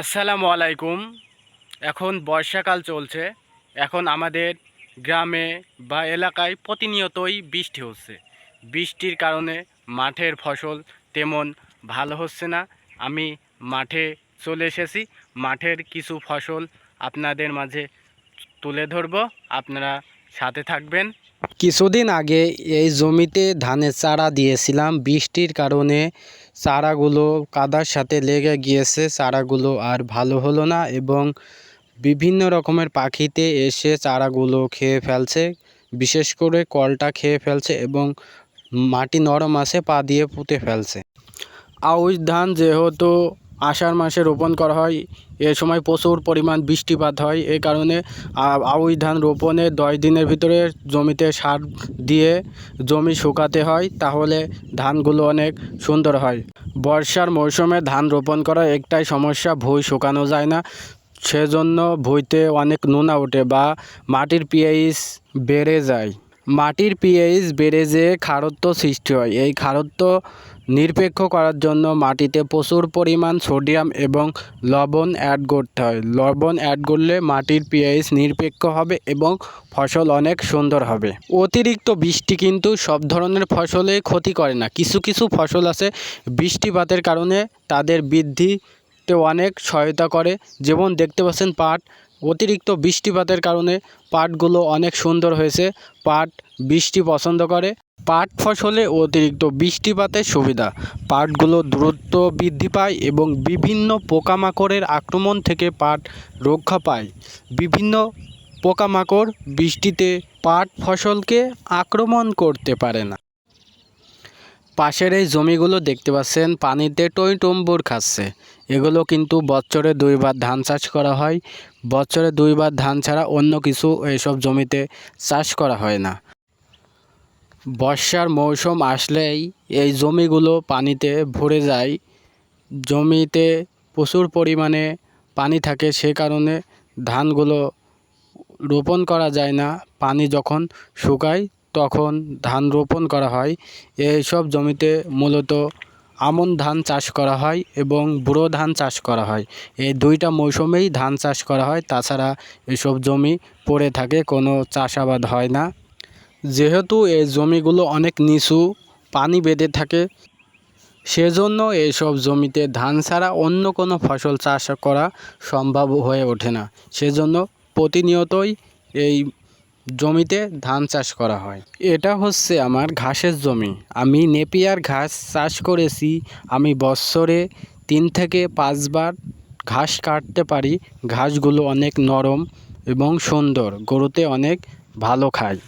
আসসালামু আলাইকুম। এখন বর্ষাকাল চলছে। এখন আমাদের গ্রামে বা এলাকায় প্রতিনিয়তই বৃষ্টি হচ্ছে। বৃষ্টির কারণে মাঠের ফসল তেমন ভালো হচ্ছে না। আমি মাঠে চলে এসেছি। মাঠের কিছু ফসল আপনাদের মাঝে তুলে ধরবো। আপনারা সাথে থাকবেন। কিছুদিন আগে এই জমিতে ধানের চারা দিয়েছিলাম। বৃষ্টির কারণে চারাগুলো কাদার সাথে লেগে গিয়েছে। চারাগুলো আর ভালো হলো না এবং বিভিন্ন রকমের পাখিতে এসে চারাগুলো খেয়ে ফেলছে। বিশেষ করে কলটা খেয়ে ফেলছে এবং মাটি নরম আছে, পা দিয়ে পুঁতে ফেলছে। আউশ ধান যেহেতু আষাঢ় মাসে রোপণ করা হয় এ সময় প্রচুর পরিমাণ বৃষ্টিপাত হয়। এই কারণে আউশ ধান রোপণের দশ দিনের ভিতরে জমিতে সার দিয়ে জমি শুকাতে হয়, তাহলে ধানগুলো অনেক সুন্দর হয়। বর্ষার মৌসুমে ধান রোপণ করার একটাই সমস্যা, ভুঁই শুকানো যায় না। সেজন্য ভুঁইতে অনেক নোনা ওঠে বা মাটির পিএইচ বেড়ে যায়। মাটির পিএইচ বেড়ে যেয়ে খারত্ব সৃষ্টি হয়। এই খারত্ব নিরপেক্ষ করার জন্য মাটিতে প্রচুর পরিমাণ সোডিয়াম এবং লবণ অ্যাড করতে হয়। লবণ অ্যাড করলে মাটির পিএইচ নিরপেক্ষ হবে এবং ফসল অনেক সুন্দর হবে। অতিরিক্ত বৃষ্টি কিন্তু সব ধরনের ফসলে ক্ষতি করে না। কিছু কিছু ফসল আছে বৃষ্টিপাতের কারণে তাদের বৃদ্ধিতে অনেক সহায়তা করে। যেমন দেখতে পাচ্ছেন পাট অতিরিক্ত বৃষ্টিপাতের কারণে পাটগুলো অনেক সুন্দর হয়েছে। পাট বৃষ্টি পছন্দ করে। পাট ফসলে অতিরিক্ত বৃষ্টিপাতের সুবিধা। পাটগুলো দ্রুত বৃদ্ধি পায় এবং বিভিন্ন পোকামাকড়ের আক্রমণ থেকে পাট রক্ষা পায়। বিভিন্ন পোকামাকড় বৃষ্টিতে পাট ফসলকে আক্রমণ করতে পারে না। পাশের এই জমিগুলো দেখতে পাচ্ছেন, পানিতে টইটম্বুর খাচ্ছে। এগুলো কিন্তু বছরে দুইবার ধান চাষ করা হয়। বছরে দুইবার ধান ছাড়া অন্য কিছু এইসব জমিতে চাষ করা হয় না। বর্ষার মৌসুম আসলেই এই জমিগুলো পানিতে ভরে যায়। জমিতে প্রচুর পরিমাণে পানি থাকে, সে কারণে ধানগুলো রোপণ করা যায় না। পানি যখন শুকায় তখন ধান রোপণ করা হয়। এইসব জমিতে মূলত আমন ধান চাষ করা হয় এবং ব্যুরো ধান চাষ করা হয়। এই দুইটা মৌসুমেই ধান চাষ করা হয়। তাছাড়া এসব জমি পড়ে থাকে, কোনো চাষাবাদ হয় না। যেহেতু এই জমিগুলো অনেক নিচু, পানি বেঁধে থাকে, সেজন্য এইসব জমিতে ধান ছাড়া অন্য কোনো ফসল চাষ করা সম্ভব হয়ে ওঠে না। সেজন্য প্রতিনিয়তই এই জমিতে ধান চাষ করা হয়। এটা হচ্ছে আমার ঘাসের জমি। আমি নেপিয়ার ঘাস চাষ করেছি। আমি বৎসরে তিন থেকে পাঁচবার ঘাস কাটতে পারি। ঘাসগুলো অনেক নরম এবং সুন্দর। গরুতে অনেক ভালো খায়।